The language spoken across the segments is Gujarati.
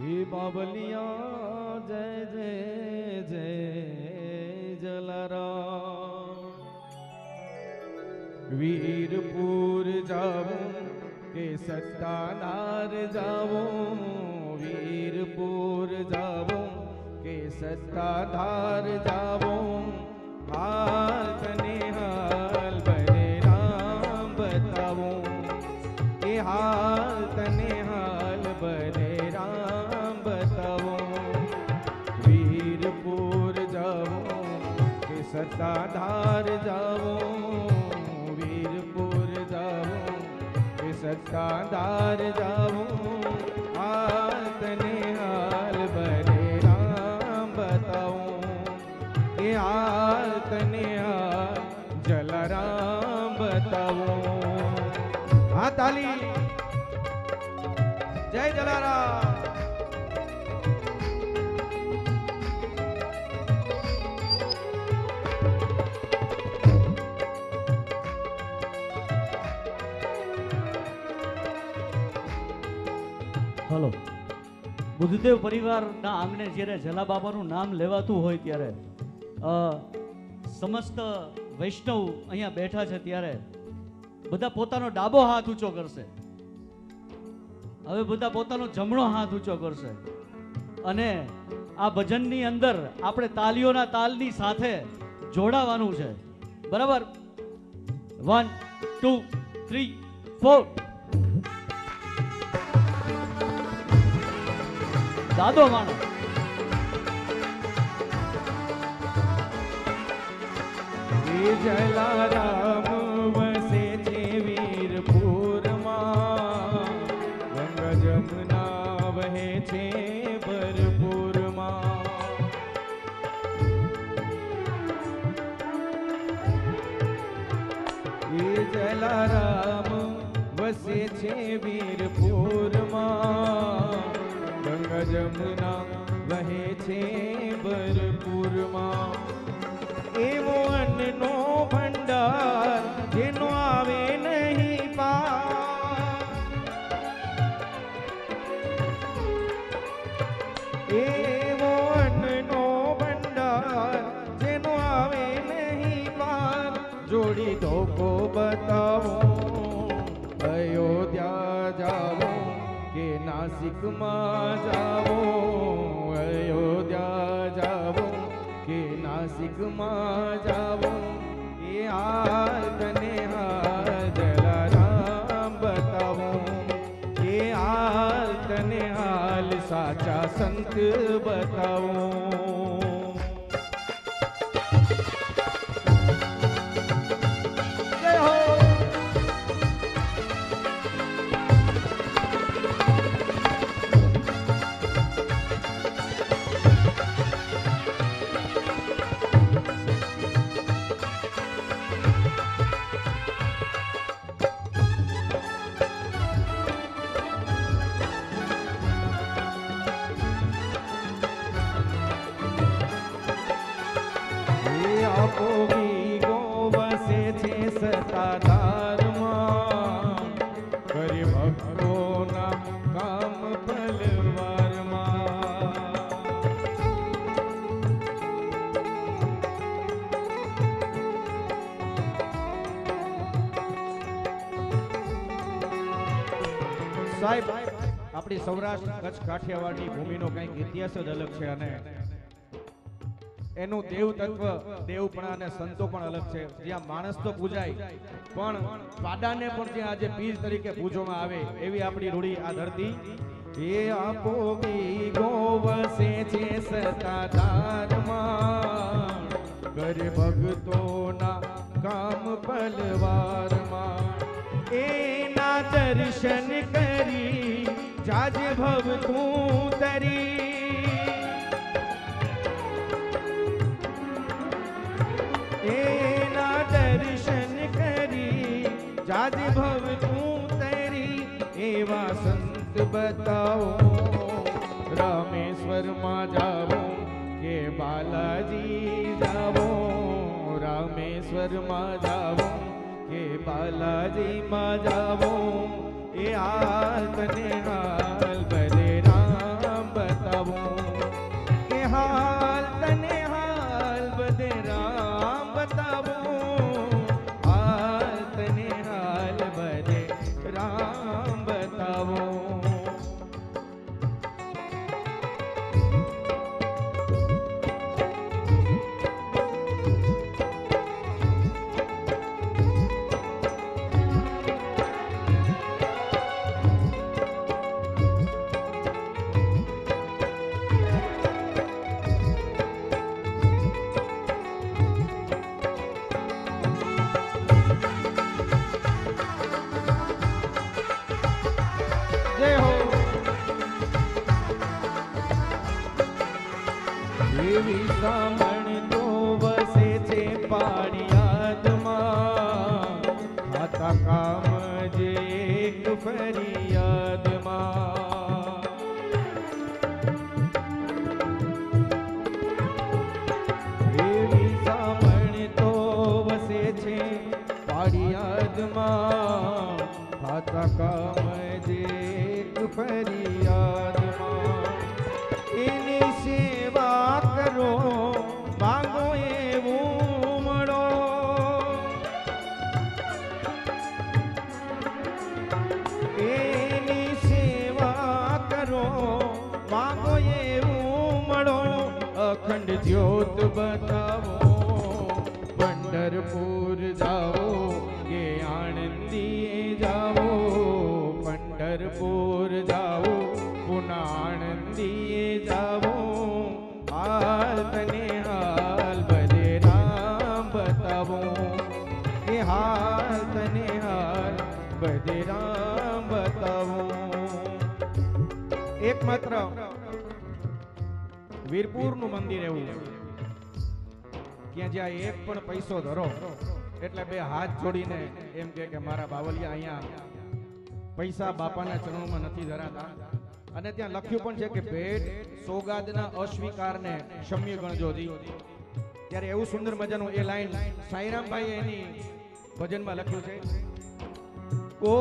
હે બાબલિયા જય જય જય, જલારામ. વીરપુર જાવો કે સત્તાનાર જાવો વીરપુર જાવો કે સત્તાધાર જાવો હાલ સત્તાધાર જાઉં વીરપુર જાઉં એ સત્તાધાર જાઉં હાલ તને હાલ બને રામ બતાવો એ હાલ તને હાલ જલારામ બતાવો હા તાલી જય જલારામ બુદ્ધદેવ પરિવારના આંગણે જ્યારે જલા બાબાનું નામ લેવાતું હોય ત્યારે સમસ્ત વૈષ્ણવ અહીંયા બેઠા છે ત્યારે બધા પોતાનો ડાબો હાથ ઊંચો કરશે. હવે બધા પોતાનો જમણો હાથ ઊંચો કરશે. અને આ ભજનની અંદર આપણે તાલીઓના તાલની સાથે જોડાવાનું છે. બરાબર? વન ટુ થ્રી ફોર દાદો માણો. જલારામ વસે છે વીરપુરમાં ગંગા જમુના વહે છે ભરપૂરમાં. જલારામ વસે છે વીરપુરમાં જમુના વહે છે ભરપૂરમાં એવો અન્નનો ભંડાર જેનો આવે નાસિકમાં જાવો અયોધ્યા જાવો કે નાસિકમાં જાવો એ હાલ તને હાલ જલારામ બતાવો. એ હાલ તને હાલ સાચા સંત બતાવો. સૌરાષ્ટ્ર, કચ્છ, કાઠિયાવાડની ભૂમિનો કંઈક ઇતિહાસ જ અલગ છે અને એનું દેવ તત્વ દેવપણા અને સંતો પણ અલગ છે. જ્યાં માણસ તો પૂજાય, પણ પાડાને પણ જ્યાં આજે બીજ તરીકે પૂજવામાં આવે, એવી આપણી રૂઢી આ ધરતી. એ આપો બી ગોવસે છે સતાધારમાં કર ભક્તોના કામ પલવારમાં એના દર્શન કરી જાજ ભવ તું તરી એના દર્શન કરી જાજ ભવ તું તરી એવા સંત બતાવો રામેશ્વરમાં જાવો કે બાલાજી જાવો રામેશ્વરમાં જાવો કે બાલાજીમાં જાવો એ હાલ તને હાલ પાડિયાદમાં ખાતા કામ જે એક ફરિયાદમાં એની સેવા કરો, માગો એવું એની સેવા કરો માગો એવું અખંડ જ્યોત બતાવો. એકમાત્ર વીરપુરનું મંદિર એવું ત્યાં જ્યાં એક પણ પૈસો ધરો, એટલે બે હાથ જોડીને એમ કે મારા બાવલિયા અહીંયા પૈસા બાપાના ચરણોમાં નથી ધરાતા. અને ત્યાં લખ્યું પણ છે કે ભેટ સોગાદના અસ્વીકારને ક્ષમ્ય ગણજો ત્યારે એવું સુંદર મજાનું એ લાઈન સાઈરામભાઈ એની ભજનમાં લખ્યું છે. ઓ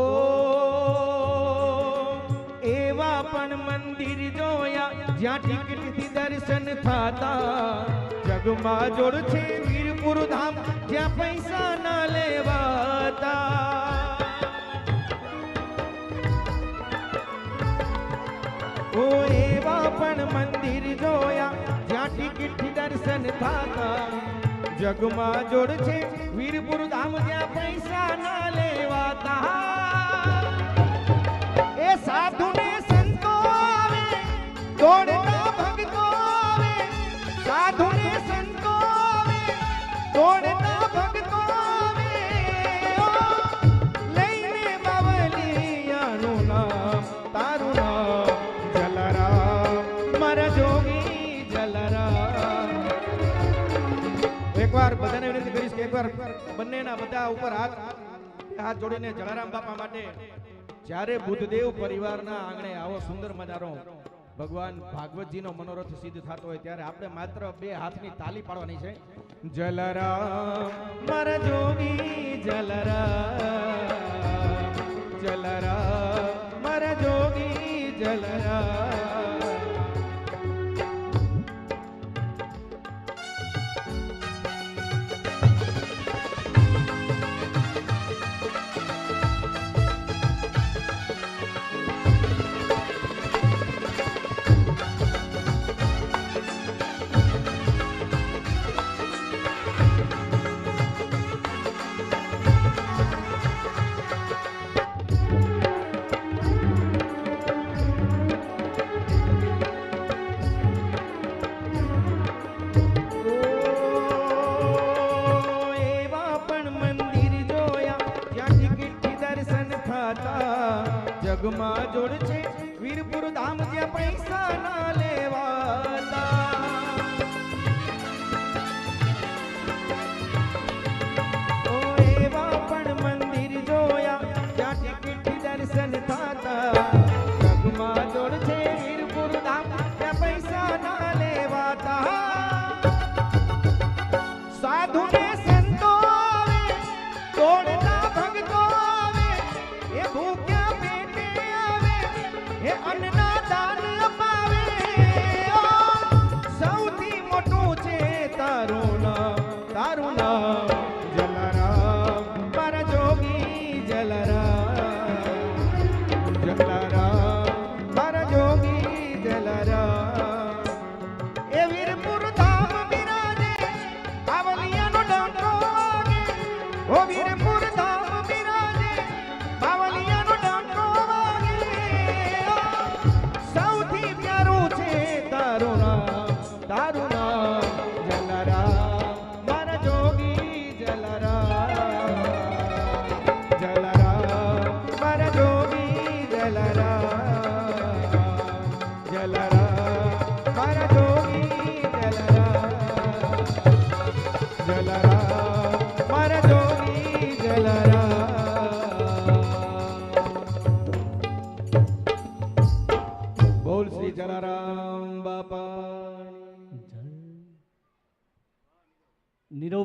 પણ મંદિર જોયા, જ્યાં ટિકિટથી દર્શન થતા. જગમાં જોડ છે વીરપુર ધામ, જ્યાં પૈસા ના લેવાતા. ઓ એવા પણ મંદિર જોયા, જ્યાં ટિકિટથી દર્શન થતા. જગમાં જોડ છે વીરપુર ધામ, જ્યાં પૈસા ના લેવાતા. એકવાર બધાને વિનંતી કરીશ કે એકવાર બંનેના બધા ઉપર હાથ હાથ જોડીને જલારામ બાપા માટે જ્યારે બુદ્ધદેવ પરિવારના આંગણે આવો સુંદર મજાનો ભગવાન ભાગવતજીનો મનોરથ સિદ્ધ થતો હોય ત્યારે આપણે માત્ર બે હાથની તાલી પાડવાની છે. જલરામ, મારા જોગી, જલરામ જલરામ, મારા જોગી, જલરામ. જોડ છે. વીરપુર ધામ ત્યાં પૈસા ના લેવાતા.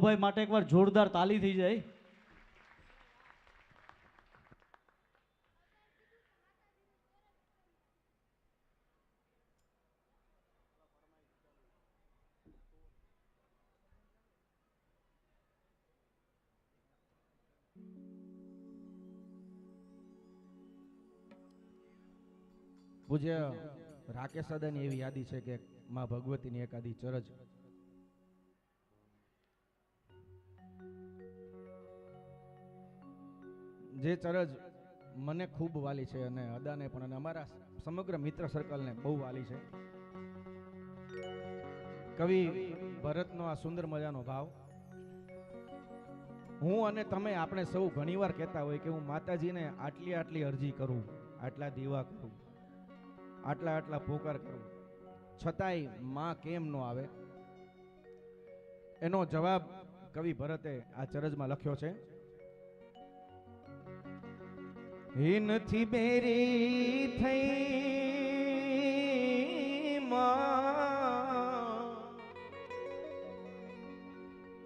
નીરવભાઈ માટે એકવાર જોરદાર તાલી થઈ જાય. પૂજ્ય રાકેશ દાદાની એવી યાદી છે કે માં ભગવતીની એકાદી ચરજ જે ચરજ મને ખૂબ વાલી છે અને અદાને પણ અને અમારા સમગ્ર મિત્ર સર્કલને બહુ વાલી છે. કવિ ભરતનો આ સુંદર મજાનો ભાવ. હું અને તમે આપણે સૌ ઘણીવાર કહેતા હોય કે હું માતાજીને આટલી આટલી અરજી કરું, આટલા દીવા કરું, આટલા આટલા પોકાર કરું. છતાંયમાં કેમ ન આવે? એનો જવાબ કવિ ભરતે આ ચરજમાં લખ્યો છે. હે નથી બેરી થઈ માં.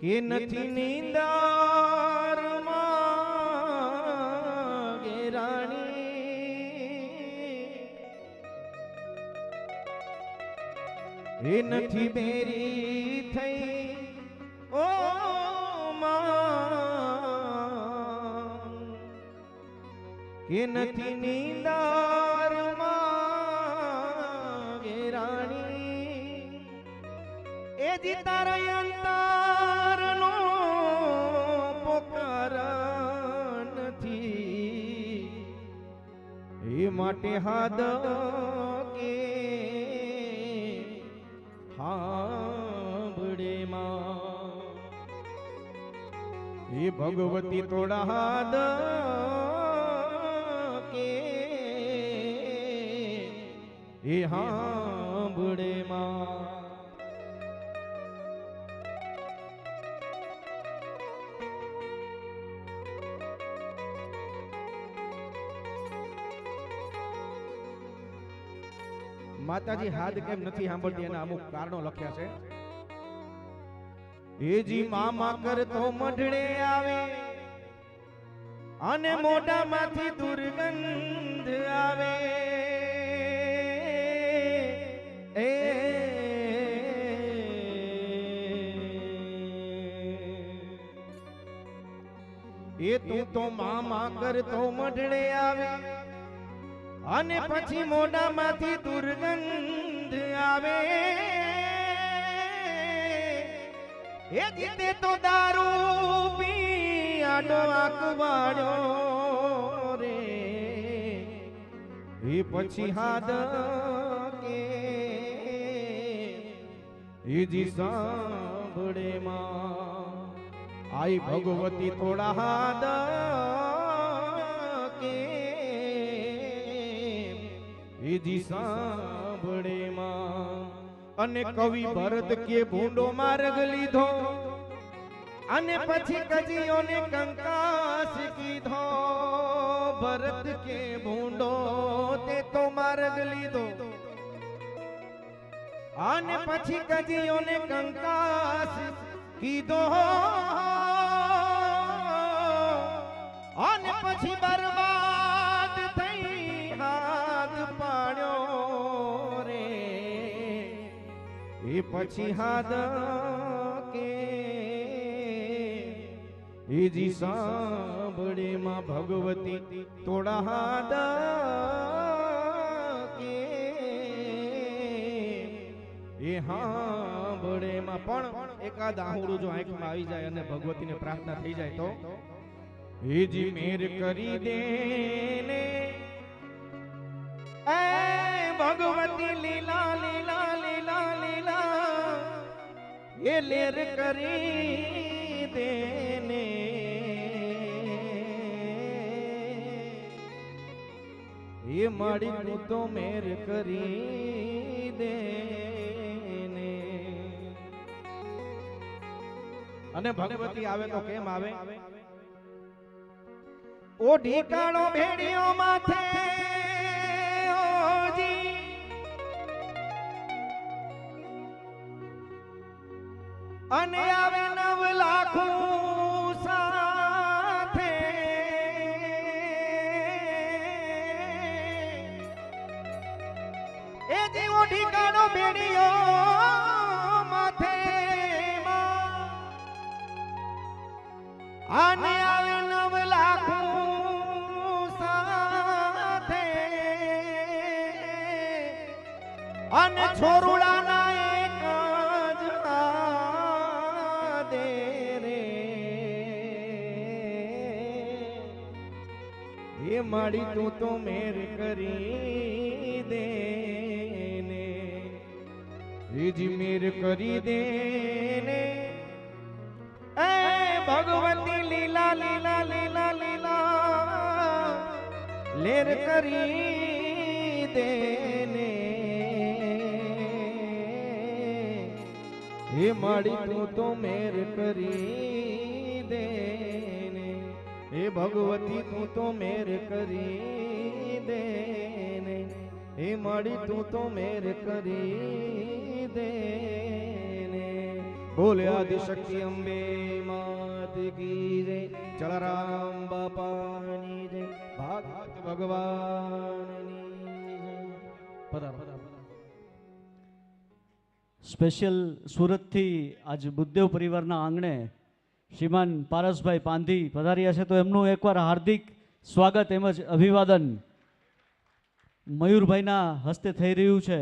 કે નથી નિંદાર રાણી. એ નથી બેરી થઈ કે નથી નિંદાર રાણી? એ જી અંતર નો પોકાર નથી. એ માટે હાદ કે હાંભળે માં. એ ભગવતી તોડા હાદ એ હાંભળે માં. માતાજી હાથ કેમ નથી સાંભળતી એના અમુક કારણો લખ્યા છે. એજી મામા કરતો મઢડે આવે. અને મોઢામાંથી દુર્ગંધ આવે. એ. એ તું તો મામા કરતો મઢડે આવે. અને પછી મોઢામાંથી દુર્ગંધ આવે. એ જીતે તો દારૂ પી આડો આકવાડ્યો રે. એ પછી હાદ એ જી સાંભળે માં. આઈ ભગવતી થોડા હાદ કે ઈજી સાંભળે માં. અને કવિ ભરત કે ભૂંડો માર્ગ લીધો. અને પછી કજીઓને કંકાસ કીધો. ભરત કે ભૂંડો તે તો માર્ગ લીધો. અને પછી કજીઓને કંકાસ કીધો. અને પછી બરબાદ થઈ હાથ પાડ્યો રે. એ પછી હાથ કે એજી સાંભળે માં ભગવતી તોડા હાથ એ હાંભળે માં પણ એકાદ આહુડું જો આંખમાં આવી જાય અને ભગવતીને પ્રાર્થના થઈ જાય તો? હેજી મેર કરી દે ને એ ભગવતી લીલા લીલા લીલા લીલા, એ લેર કરી દે ને એ માડી તો મેર કરી દે. અને ભગવતી આવે તો કેમ આવે? ઓ ઢીકાણો ભેડિયો માથે અને આવે નવ લાખો સાથે. એ જેવો ઢીકાણો ભેડીઓ આને આવે નવ લાખો સાથે. અને છોરુડાના એક જ દે રે. એ માડી તું તો મેર કરી દે ને. રીજી મેર કરી દે ને. ભગવતી લીલા લીલા લીલા લીલા લેર કરી દે ને હે માડી તું તો મેર કરી દે ને હે ભગવતી, તું તો મેર કરી દે ને હે માડી તું તો મેર કરી દે ને બોલે આદિ શક્તિ અંબે માત કી જય ચલરામ બાપાની જય ભાગવત ભગવાનની જય સ્પેશિયલ સુરતથી આજ બુદ્ધદેવ પરિવારના આંગણે શ્રીમાન પારસભાઈ પાંધી પધાર્યા છે. તો એમનું એકવાર હાર્દિક સ્વાગત એમ જ અભિવાદન મયુરભાઈના હસ્તે થઈ રહ્યું છે.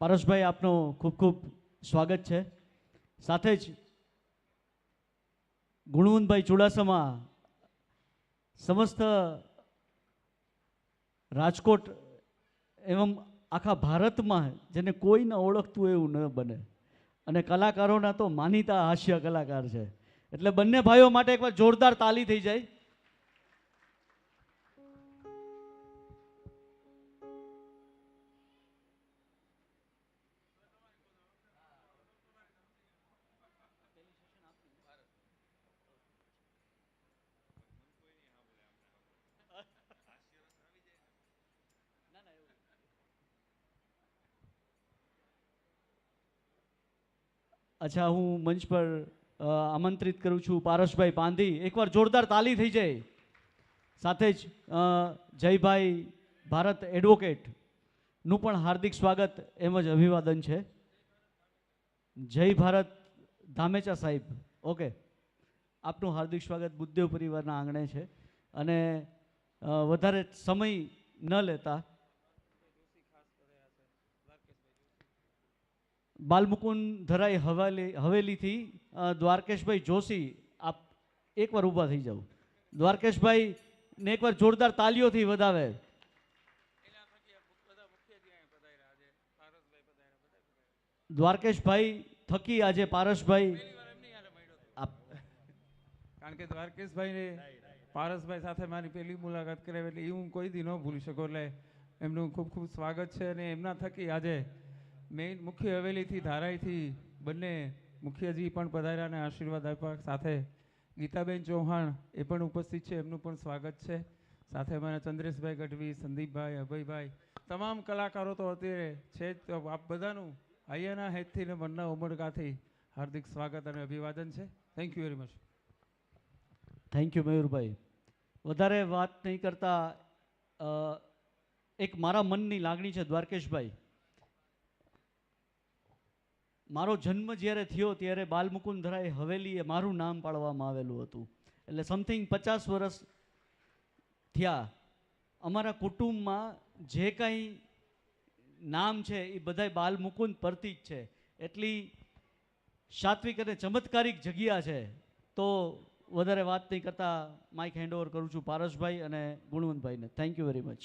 પારસભાઈ, આપનું ખૂબ ખૂબ સ્વાગત છે. સાથે જ ગુણવંતભાઈ ચુડાસમા સમસ્ત રાજકોટ એવમ આખા ભારતમાં જેને કોઈ ન ઓળખતું એવું ન બને. અને કલાકારોના તો માનીતા હાસ્ય કલાકાર છે. એટલે બંને ભાઈઓ માટે એકવાર જોરદાર તાલી થઈ જાય. અચ્છા, હું મંચ પર આમંત્રિત કરું છું પારસભાઈ પાંધી. એકવાર જોરદાર તાલી થઈ જાય. સાથે જ જયભાઈ ભારત એડવોકેટનું પણ હાર્દિક સ્વાગત, એમ જ અભિવાદન છે. જય ભારત ધામેચા સાહેબ. ઓકે. આપનું હાર્દિક સ્વાગત બુદ્ધદેવ પરિવારના આંગણે છે. અને વધારે સમય ન લેતા બાલમુકુંદ હવેલી, હવેલીથી દ્વારકેશભાઈ જોશી આપ એકવાર ઊભા થઈ જાઓ. દ્વારકેશભાઈ ને એકવાર જોરદાર તાલીઓથી વધાવે. દ્વારકેશભાઈ થકી આજે પારસભાઈ. કારણ કે દ્વારકેશભાઈ પારસભાઈ સાથે મારી પહેલી મુલાકાત કરાવી એટલે એ હું કોઈ દી ન ભૂલી શકું એટલે એમનું ખૂબ ખૂબ સ્વાગત છે અને એમના થકી આજે મેઇન મુખ્ય હવેલીથી ધારાઈથી બંને મુખ્યજી પણ પધાર્યા આશીર્વાદ આપ્યા. સાથે ગીતાબેન ચૌહાણ એ પણ ઉપસ્થિત છે. એમનું પણ સ્વાગત છે. સાથે અમારા ચંદ્રેશભાઈ ગઢવી, સંદીપભાઈ, અભયભાઈ, તમામ કલાકારો તો અત્યારે છે જ. તો આપ બધાનું અહીંયાના હેતથી ને મનના ઉમળકાથી હાર્દિક સ્વાગત અને અભિવાદન છે. Thank you very much thank you મયુરભાઈ. વધારે વાત નહીં કરતા એક મારા મનની લાગણી છે, દ્વારકેશભાઈ. મારો જન્મ જ્યારે થયો ત્યારે બાલમુકુંદ ધરાએ હવેલીએ મારું નામ પાડવામાં આવેલું હતું. એટલે સમથિંગ પચાસ વર્ષ થયા. અમારા કુટુંબમાં જે કાંઈ નામ છે એ બધાય બાલમુકુંદ પરથી જ છે. એટલી સાત્વિક અને ચમત્કારિક જગ્યા છે. તો વધારે વાત નહીં કરતા. માઇક હેન્ડ ઓવર કરું છું પારસભાઈ અને ગુણવંતભાઈને. Thank you very much